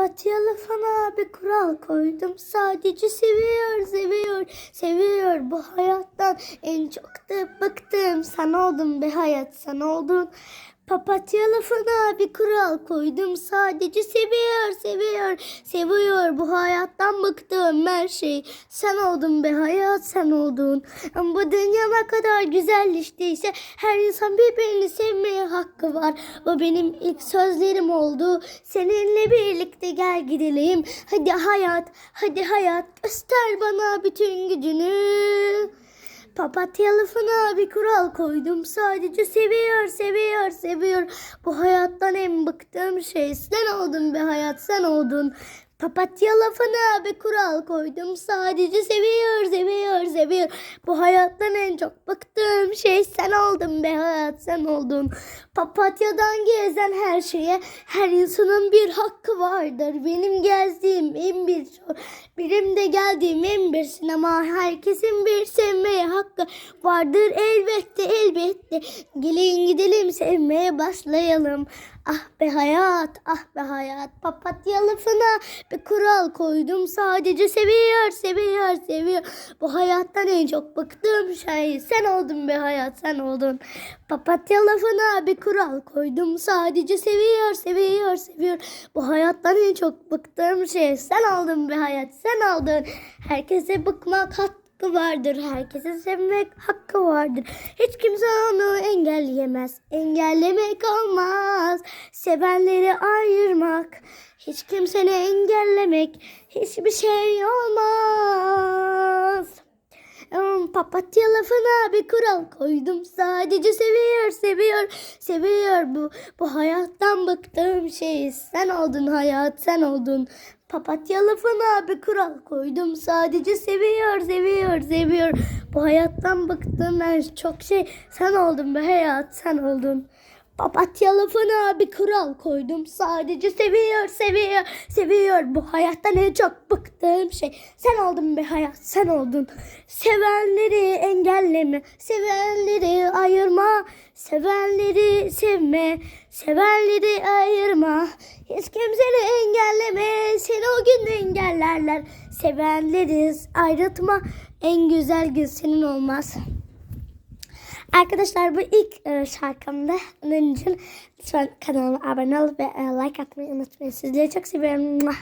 Papatyalı fana bir kural koydum. Sadece seviyor, seviyor, seviyor. Bu hayattan en çok da bıktım. Sen oldun be hayat, sen oldun. Papatya lafına bir kural koydum. Sadece seviyor, seviyor, seviyor. Bu hayattan bıktım her şey. Sen oldun be hayat, sen oldun. Ama bu dünya ne kadar güzelleştiyse her insan birbirini sevmeye hakkı var. Bu benim ilk sözlerim oldu. Seninle birlikte gel gidelim. Hadi hayat, hadi hayat göster bana bütün gücünü. Papatya lafına bir kural koydum. Sadece seviyor, seviyor, seviyor. Bu hayattan en bıktığım şey sen oldun be hayat, sen oldun. Papatya lafına bir kural koydum. Sadece seviyor, seviyor, seviyor. Bu hayattan en çok bıktığım şey sen oldun be hayat, sen oldun. Papatyadan gezen her şeye her insanın bir hakkı vardır. Benim gezdiğim en bir benim de geldiğim en bir sinema herkesin bir sevmeye hakkı vardır elbette elbette. Gelin gidelim sevmeye başlayalım. Ah be hayat, ah be hayat. Papatya lafına bir kural koydum. Sadece seviyor, seviyor, seviyor. Bu hayattan en çok bıktığım şey sen oldun be hayat, sen oldun. Papatya lafına bir kural koydum. Sadece seviyor, seviyor, seviyor. Bu hayattan en çok bıktığım şey sen oldun be hayat, sen oldun. Herkese bıkmak hakkı vardır. Herkese sevmek hakkı vardır. Hiç kimse onu engelleyemez. Engellemek olmaz. Sevenleri ayırmak. Hiç kimseni engellemek. Hiçbir şey olmaz. Hmm, Papatya lafına bir kural koydum. Sadece seviyor, seviyor, seviyor bu. Bu hayattan bıktığım şey. Sen oldun hayat, sen oldun. Papatya lafına bir kural koydum. Sadece seviyor, seviyor, seviyor. Bu hayattan bıktığım her çok şey. Sen oldun be hayat, sen oldun. Papatya lafına bir kural koydum. Sadece seviyor, seviyor, seviyor. Bu hayattan en çok bıktığım şey. Sen oldun be hayat, sen oldun. Sevenleri engelleme, sevenleri ayırma. Sevenleri sevme, sevenleri ayırma. Hiç kimseni engelleme, seni o gün engellerler. Sevenleri ayrıtma, en güzel gün senin olmaz. Arkadaşlar bu ilk e, şarkımda. Onun için lütfen kanalıma abone ol ve e, like atmayı unutmayın. Sizleri çok seviyorum.